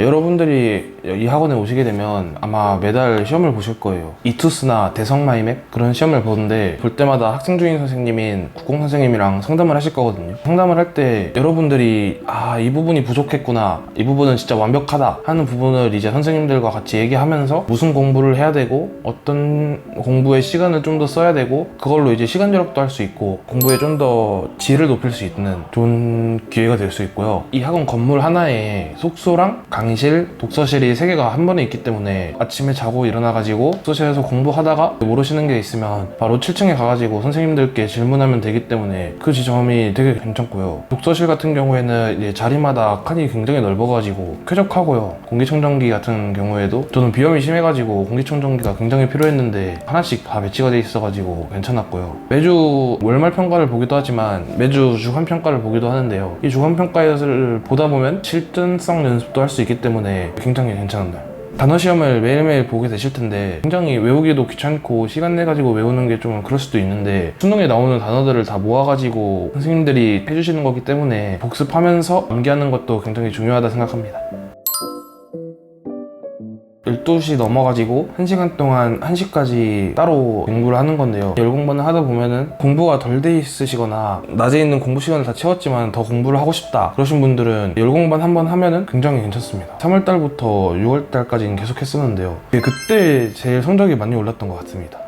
여러분들이 이 학원에 오시게 되면 아마 매달 시험을 보실 거예요. 이투스나 대성마이맵 그런 시험을 보는데 볼 때마다 학생 중인 선생님인 국공 선생님이랑 상담을 하실 거거든요. 상담을 할 때 여러분들이 아 이 부분이 부족했구나 이 부분은 진짜 완벽하다 하는 부분을 이제 선생님들과 같이 얘기하면서 무슨 공부를 해야 되고 어떤 공부에 시간을 좀 더 써야 되고 그걸로 이제 시간 절약도 할 수 있고 공부에 좀 더 질을 높일 수 있는 좋은 기회가 될 수 있고요. 이 학원 건물 하나에 숙소랑 강 의실, 독서실이 세 개가 한 번에 있기 때문에 아침에 자고 일어나가지고 독서실에서 공부하다가 모르시는 게 있으면 바로 7층에 가가지고 선생님들께 질문하면 되기 때문에 그 지점이 되게 괜찮고요. 독서실 같은 경우에는 자리마다 칸이 굉장히 넓어가지고 쾌적하고요. 공기청정기 같은 경우에도 저는 비염이 심해가지고 공기청정기가 굉장히 필요했는데 하나씩 다 배치가 돼 있어가지고 괜찮았고요. 매주 월말 평가를 보기도 하지만 매주 주간 평가를 보기도 하는데요. 이 주간 평가를 보다 보면 실전성 연습도 할 수 있기 때문에 굉장히 괜찮은 날. 단어 시험을 매일매일 보게 되실 텐데 굉장히 외우기도 귀찮고 시간 내 가지고 외우는 게 좀 그럴 수도 있는데 수능에 나오는 단어들을 다 모아가지고 선생님들이 해주시는 거기 때문에 복습하면서 암기하는 것도 굉장히 중요하다 생각합니다. 12시 넘어가지고 1시간 동안 1시까지 따로 공부를 하는 건데요. 열 공부는 하다 보면은 공부가 덜 돼 있으시거나 낮에 있는 공부 시간을 다 채웠지만 더 공부를 하고 싶다 그러신 분들은 열 공반 한번 하면은 굉장히 괜찮습니다. 3월 달부터 6월 달까지는 계속 했었는데요. 그때 제일 성적이 많이 올랐던 것 같습니다.